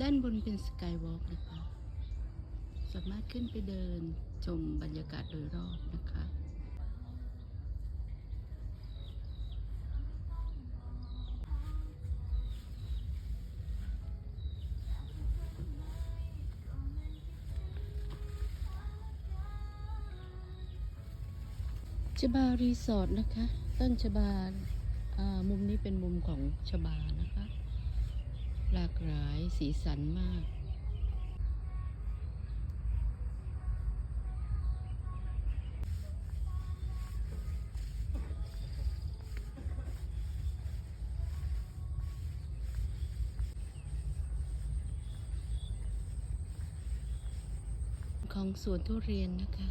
ด้านบนเป็นสกายวอล์กนะคะ สามารถขึ้นไปเดินชมบรรยากาศโดยรอบนะคะชบารีสอร์ทนะคะ ต้นชบาอ่ามุมนี้เป็นมุมของชบานะคะ หลากหลายสีสันมาก ของสวนทุเรียนนะคะ